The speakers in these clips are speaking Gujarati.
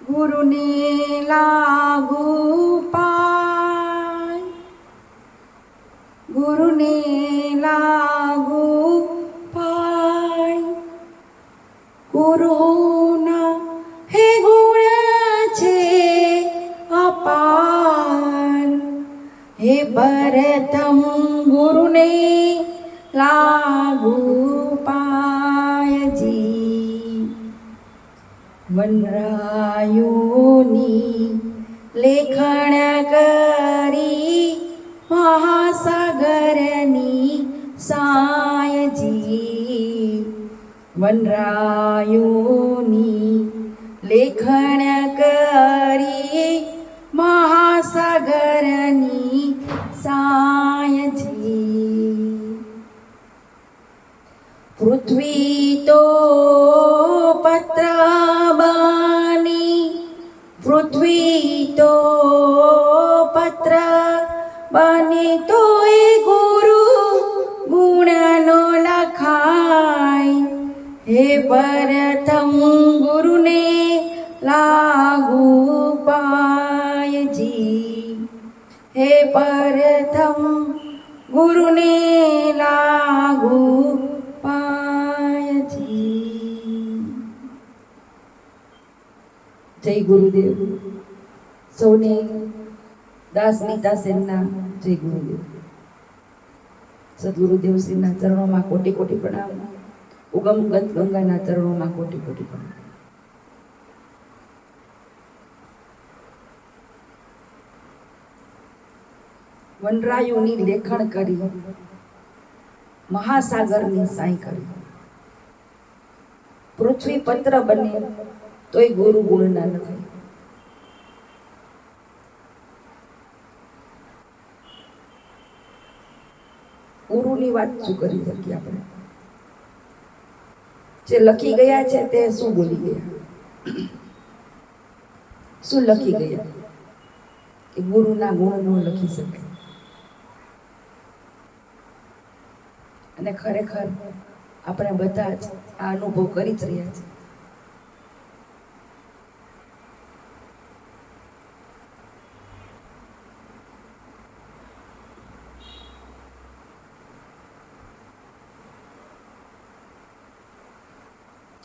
ગુરુને લાગુ પાય ગુરુને લાગુ પાય ગુરુના હે ગુણ છે અપાર હે વનરાયોની લેખણ કરી મહાસાગરની સાયજી. વનરાયોની લેખણ કરી મહાસાગરની સાયજી. પૃથ્વી બની તો એ ગુરુ ગુણનો લખાય હે પ્રથમ ગુરુને લાગુ પાયજી હે પ્રથમ ગુરુને લાગુ પાયજી જય ગુરુદેવ સૌને દાસ નીતા સેનના જય ગુરુદેવ સદગુરુદેવ શ્રીના ચરણોમાં કોટી કોટી પ્રણામ ઉગમ ગત ગંગાના ચરણોમાં કોટી કોટી પ્રણામ વનરાયુની લેખણ કરી મહાસાગરની સાઈ કરી પૃથ્વી પત્ર બને તોય ગુરુ ગુણના નથી ગુરુની વાત શું કરી શકીએ આપણે? જે લખી ગયા છે તે શું બોલી ગયા? શું લખી ગયા? કે ગુરુના ગુણ ન લખી શકે. અને ખરેખર આપણે બધા જ આ અનુભવ કરી જ રહ્યા છે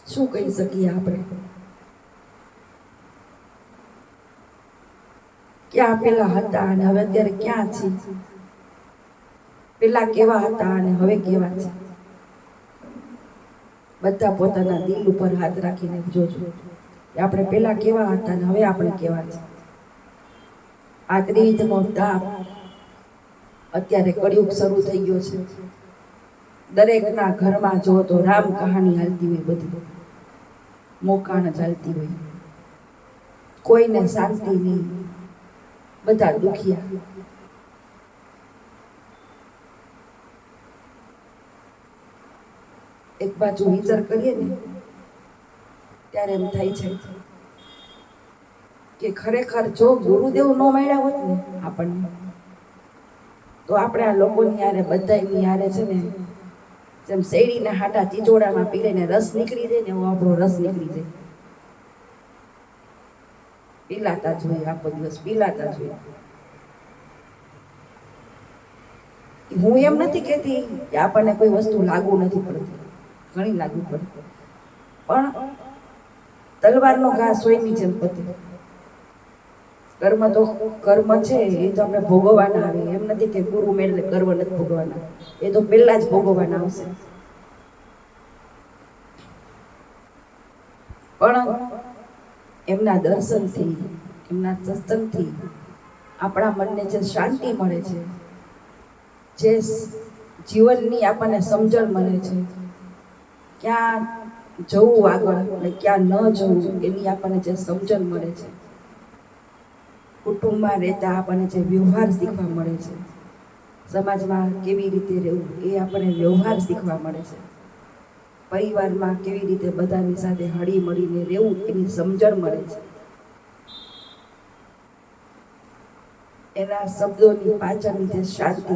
શું કહી શકીએ આપણે? ક્યાં પેલા હતા અને હવે અત્યારે ક્યાં છે? પેલા કેવા હતા અને હવે કેવા છે? બધા પોતાના દિલ ઉપર હાથ રાખીને જોજો આપણે પેલા કેવા હતા અને હવે આપણે કેવા છે. આ ત્રિવિધનો તાપ અત્યારે કળિયુગ શરૂ થઈ ગયો છે. દરેકના ઘરમાં જો તો રામ કહાની હાલતી હોય બધી. મોકાણ ચાલતી હોય. કોઈને શાંતિ નહીં. બધા દુખિયા. એક બાજુ વિચાર કરીએ ને, ત્યારે એમ થાય છે કે ખરેખર જો ગુરુદેવ ન મળ્યા હોત ને આપણને, તો આપણે આ લોકોની યારે બધાની યારે છે ને જેમ શેરડીના હાટા ચીચોડામાં પીરે ને રસ નીકળી જાય ને એવો આપણો રસ નીકળી જાય. પીલાતા જોઈએ આખો દિવસ પીલાતા જોઈએ હું એમ નથી કહેતી કે આપણને કોઈ વસ્તુ લાગુ નથી પડતી. ઘણી લાગુ પડતી પણ તલવારનો ઘા સોયની જેમ પતે. કર્મ તો કર્મ છે, એ તો આપણે ભોગવવાના આવે. એમ નથી કે ગુરુ મેળવે કર્મ નથી ભોગવવાના. એ તો પહેલા જ ભોગવવાના આવશે. પણ એમના દર્શનથી, એમના સત્સંગથી આપણા મનને જે શાંતિ મળે છે, જે જીવનની આપણને સમજણ મળે છે, ક્યાં જવું આગળ અને ક્યાં ન જવું, એની આપણને જે સમજણ મળે છે. કુટુંબમાં રહેતા આપણને જે વ્યવહાર શીખવા મળે છે, સમાજમાં કેવી રીતે રહેવું, એ આપણને વ્યવહાર શીખવા મળે છે. પરિવારમાં કેવી રીતે બધાની સાથે હળી મળીને રહેવું, એની સમજણ મળે છે. એના શબ્દોની પાછળની જે શાંતિ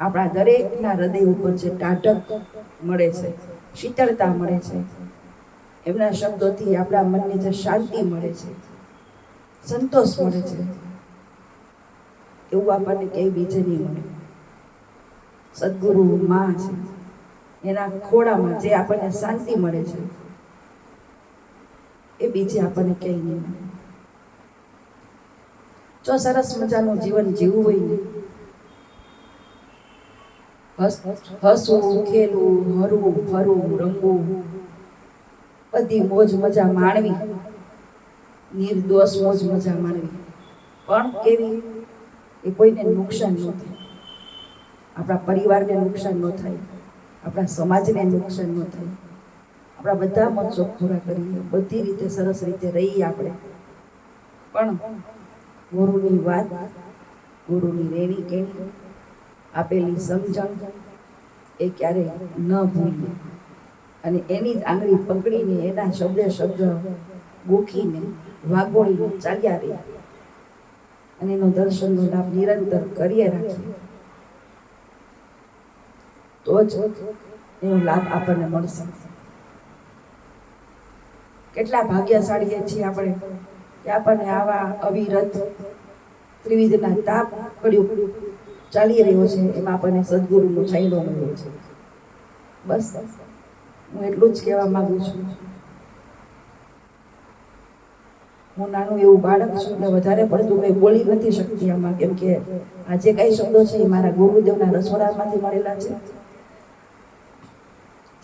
આપણા દરેકના હૃદય ઉપર જે ટાઢક મળે છે, શીતળતા મળે છે. એમના શબ્દોથી આપણા મનને જે શાંતિ મળે છે. સંતોષ મળે છે. એવું આપણને ક્યાંય બીજે નહીં મળે. સદગુરુ માં છે. એના ખોળામાં જે આપણને શાંતિ મળે છે, એ બીજે આપણને ક્યાંય નહીં મળે. જો સરસ મજાનું જીવન જીવવું હોય ને હસવું, ખેલવું, હરવું, ફરવું, રમવું, બધી મોજ મજા માણવી નિર્દોષ મોજ મજા માણવી. પણ કેવી એ કોઈને નુકસાન ન થાય. આપણા પરિવારને નુકસાન ન થાય. આપણા સમાજને નુકસાન ન થાય. આપણા બધા મત પૂરા કરીએ બધી રીતે સરસ રીતે રહીએ આપણે. પણ ગુરુની વાત, ગુરુની રેણી કેણી, આપેલી સમજણ એ ક્યારેય ન ભૂલીએ. અને એની આંગળી પકડીને એના શબ્દે શબ્દ ગોખીને વાગોળીને ચાલ્યા રહી. અને એનો દર્શનનો લાભ નિરંતર કરીએ રાખીએ. તો જ એનો લાભ આપણને મળશે. કેટલા ભાગ્યશાળી છીએ આપણે કે આપણને આવા અવિરત ત્રિવિધના તાપ પડ્યું ચાલી રહ્યો છે, એમાં આપણને સદગુરુનો છાંયડો મળ્યો છે. બસ, હું એટલું જ કહેવા માગું છું. હું નાનું એવું બાળક છું એટલે વધારે પડતું કંઈ બોલી નથી શકતી આમાં. કેમ કે આ જે કાંઈ શબ્દો છે એ મારા ગુરુદેવના રસોડામાંથી મળેલા છે.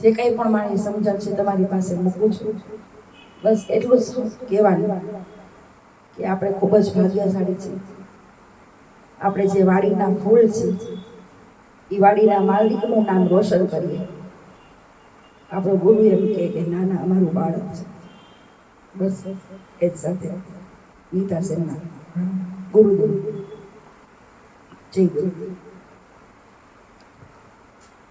જે કંઈ પણ મારી સમજણ છે તમારી પાસે મૂકું છું. બસ એટલું જ કહેવાનું કે આપણે ખૂબ જ ભાગ્યશાળી છીએ. આપણે જે વાડીના ફૂલ છે એ વાડીના માલિકનું નામ રોશન કરીએ. આપણો ગુરુ એમ કહે કે, ના ના, અમારું બાળક છે. બસ એ જ સાથે નીતા સેના ગુરુદેવ જય ગુરુ